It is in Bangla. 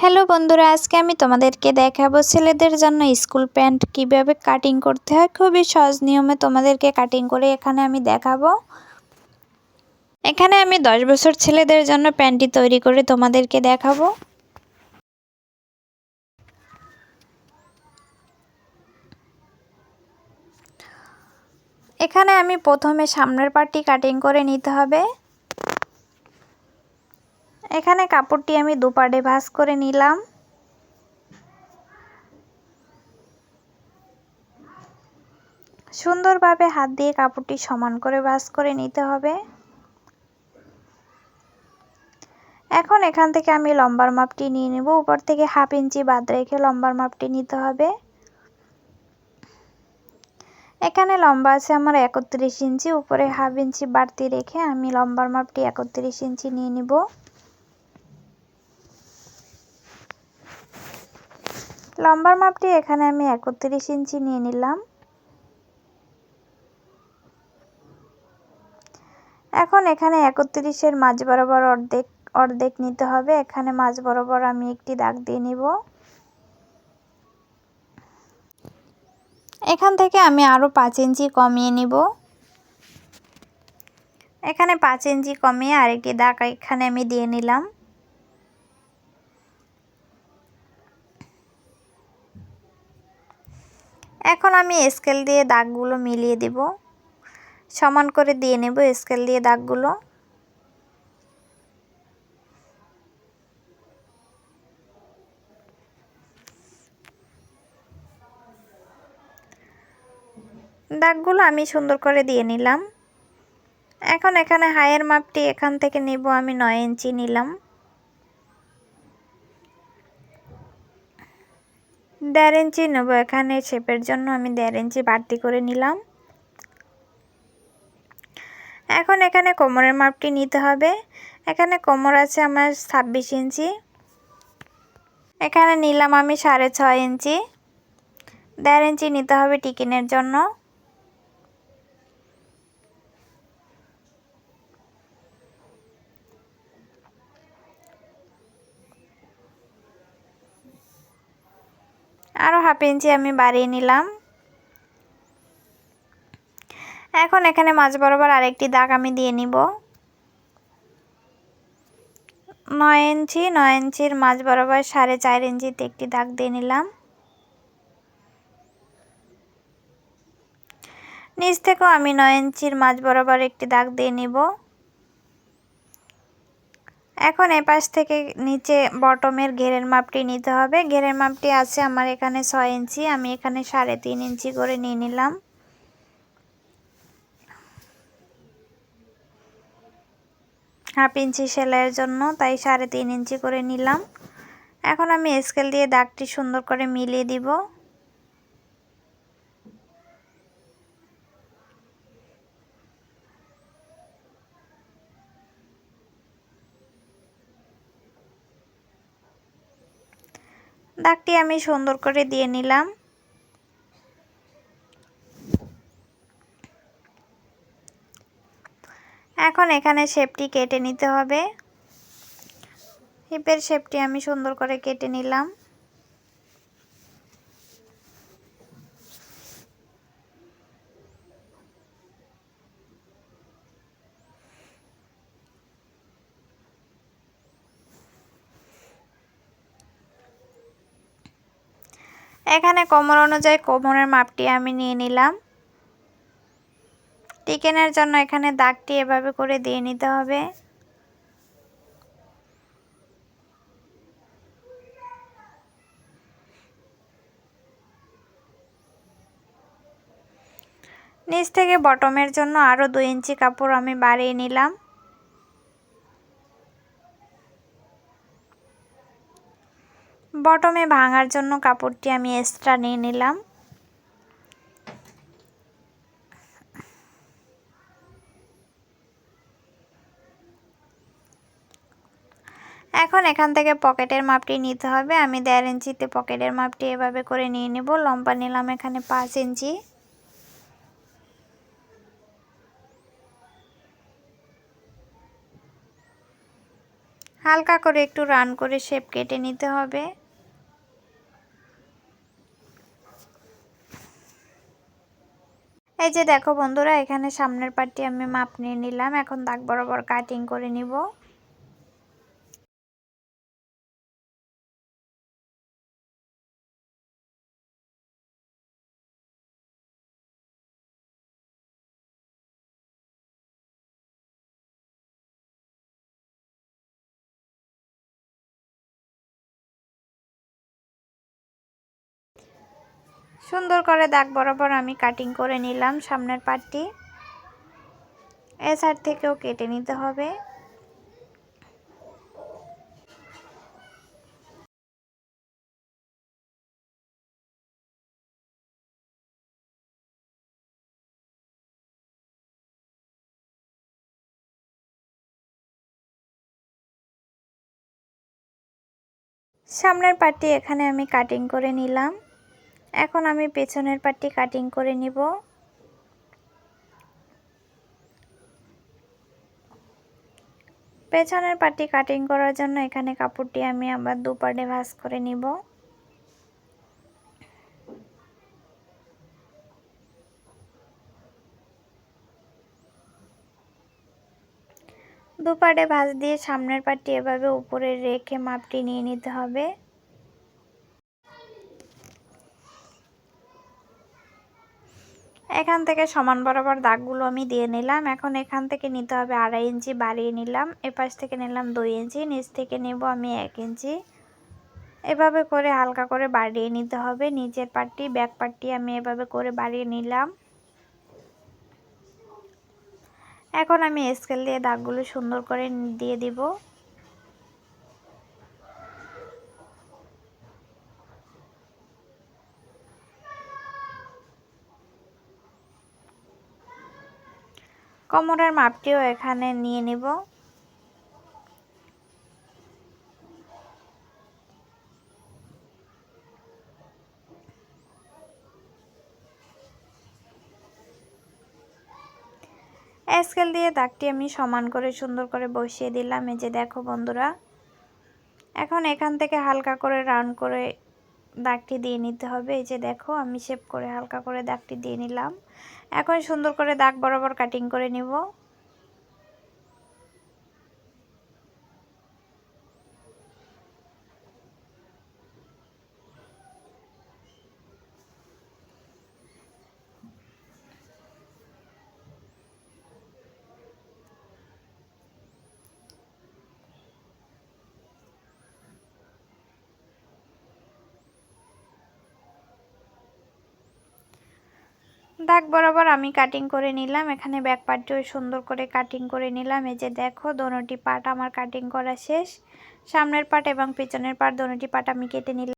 হ্যালো বন্ধুরা, আজকে আমি তোমাদেরকে দেখাবো ছেলেদের জন্য স্কুল প্যান্ট কীভাবে কাটিং করতে হয়। খুবই সহজ নিয়মে তোমাদেরকে কাটিং করে এখানে আমি দেখাবো। এখানে আমি দশ বছর ছেলেদের জন্য প্যান্টটি তৈরি করে তোমাদেরকে দেখাবো। এখানে আমি প্রথমে সামনের পার্টটি কাটিং করে নিতে হবে। এখানে কাপড়টি আমি দুপাটে ভাঁজ করে নিলাম। সুন্দরভাবে হাত দিয়ে কাপড়টি সমান করে ভাঁজ করে নিতে হবে। এখন এখান থেকে আমি লম্বার মাপটি নিয়ে নেব। উপর থেকে হাফ ইঞ্চি বাদ রেখে লম্বার মাপটি নিতে হবে। এখানে লম্বা আছে আমার একত্রিশ ইঞ্চি, উপরে হাফ ইঞ্চি বাড়তি রেখে আমি লম্বার মাপটি একত্রিশ ইঞ্চি নিয়ে নিব। লম্বার মাপটি এখানে আমি একত্রিশ ইঞ্চি নিয়ে নিলাম। এখন এখানে একত্রিশের মাঝ বরাবর অর্ধেক অর্ধেক নিতে হবে। এখানে মাঝ বরাবর আমি একটি দাগ দিয়ে নিব। এখান থেকে আমি আরও পাঁচ ইঞ্চি কমিয়ে নিব। এখানে পাঁচ ইঞ্চি কমিয়ে আরেকটি দাগ এখানে আমি দিয়ে নিলাম। এখন আমি স্কেল দিয়ে দাগগুলো মিলিয়ে দেব। সমান করে দিয়ে নেব স্কেল দিয়ে দাগগুলো। দাগগুলো আমি সুন্দর করে দিয়ে নিলাম। এখন এখানে হায়ের মাপটি এখান থেকে নিব, আমি নয় ইঞ্চি নিলাম। দেড় ইঞ্চি নেব এখানে শেপের জন্য, আমি দেড় ইঞ্চি বাড়তি করে নিলাম। এখন এখানে কোমরের মাপটি নিতে হবে। এখানে কোমর আছে আমার ছাব্বিশ ইঞ্চি। এখানে নিলাম আমি সাড়ে ছয় ইঞ্চি। দেড় ইঞ্চি নিতে হবে টিকিনের জন্য। আরও হাফ ইঞ্চি আমি বাড়িয়ে নিলাম। এখন এখানে মাছ বরাবর আরেকটি দাগ আমি দিয়ে নিব। নয় ইঞ্চি, নয় ইঞ্চির মাছ বরাবর সাড়ে চার ইঞ্চিতে একটি দাগ দিয়ে নিলাম। নিচ থেকেও আমি নয় ইঞ্চির মাছ বরাবর একটি দাগ দিয়ে নিব। এখন এপাশ থেকে নিচে বটমের ঘেরের মাপটি নিতে হবে। ঘেরের মাপটি আছে আমার এখানে ছয় ইঞ্চি, আমি এখানে সাড়ে তিন ইঞ্চি করে নিয়ে নিলাম। হাফ ইঞ্চি সেলাইয়ের জন্য, তাই সাড়ে তিন ইঞ্চি করে নিলাম। এখন আমি স্কেল দিয়ে দাগটি সুন্দর করে মিলিয়ে দিব। দাগটি আমি সুন্দর করে দিয়ে নিলাম। এখন এখানে শেপটি কেটে নিতে হবে। হিপের শেপটি আমি সুন্দর করে কেটে নিলাম। এখানে কোমর অনুযায়ী কোমরের মাপটি আমি নিয়ে নিলাম। টিকেনের জন্য এখানে দাগটি এভাবে করে দিয়ে নিতে হবে। নিচ থেকে বটমের জন্য আরও দুই ইঞ্চি কাপড় আমি বাড়িয়ে নিলাম। বটমে ভাঙার জন্য কাপড়টি আমি এক্সট্রা নিয়ে নিলাম। এখন এখান থেকে পকেটের মাপটি নিতে হবে। আমি দেড় ইঞ্চিতে পকেটের মাপটি এভাবে করে নিয়ে নেব। লম্বা নিলাম এখানে পাঁচ ইঞ্চি। হালকা করে একটু রান করে শেপ কেটে নিতে হবে। এই যে দেখো বন্ধুরা, এখানে সামনের পার্টটি আমি মাপ নিয়ে নিলাম। এখন দাগ বরাবর কাটিং করে নিব। সুন্দর করে দাগ বরাবর আমি কাটিং করে নিলাম সামনের পাটটি। এ সাইড থেকেও কেটে নিতে হবে। সামনের পাটটি এখানে আমি কাটিং করে নিলাম। এখন আমি পেছনের পাটটি কাটিং করে নিব। পেছনের পাটটি কাটিং করার জন্য এখানে কাপড়টি আমি আবার দু পাটে ভাঁজ করে নিব। দুপাটে ভাঁজ দিয়ে সামনের পাটটি এভাবে উপরে রেখে মাপটি নিয়ে নিতে হবে। এখান থেকে সমান বরাবর দাগগুলো আমি দিয়ে নিলাম। এখন এখান থেকে নিতে হবে আড়াই ইঞ্চি বাড়িয়ে নিলাম। এপাশ থেকে নিলাম দুই ইঞ্চি, নিচ থেকে নেব আমি এক ইঞ্চি। এভাবে করে হালকা করে বাড়িয়ে নিতে হবে। নিচের পাটটি, ব্যাক পাটটি আমি এভাবে করে বাড়িয়ে নিলাম। এখন আমি স্কেল দিয়ে দাগগুলো সুন্দর করে দিয়ে দিব। কোমরের মাপটিও এখানে নিয়ে নিব। স্কেল দিয়ে দাগটি আমি সমান করে সুন্দর করে বসিয়ে দিলাম। এই যে দেখো বন্ধুরা, এখন এখান থেকে হালকা করে রাউন্ড করে দাগটি দিয়ে নিতে হবে। এই যে দেখো, আমি শেপ করে হালকা করে দাগটি দিয়ে নিলাম। এখন সুন্দর করে দাগ বরাবর কাটিং করে নিব। দাগ বরাবর আমি কাটিং করে নিলাম। এখানে ব্যাক পার্টটিও সুন্দর করে কাটিং করে নিলাম। এই যে দেখো, দোনোটি পাট আমার কাটিং করা শেষ। সামনের পাট এবং পিছনের পার্ট দোনোটি পাট আমি কেটে নিলাম।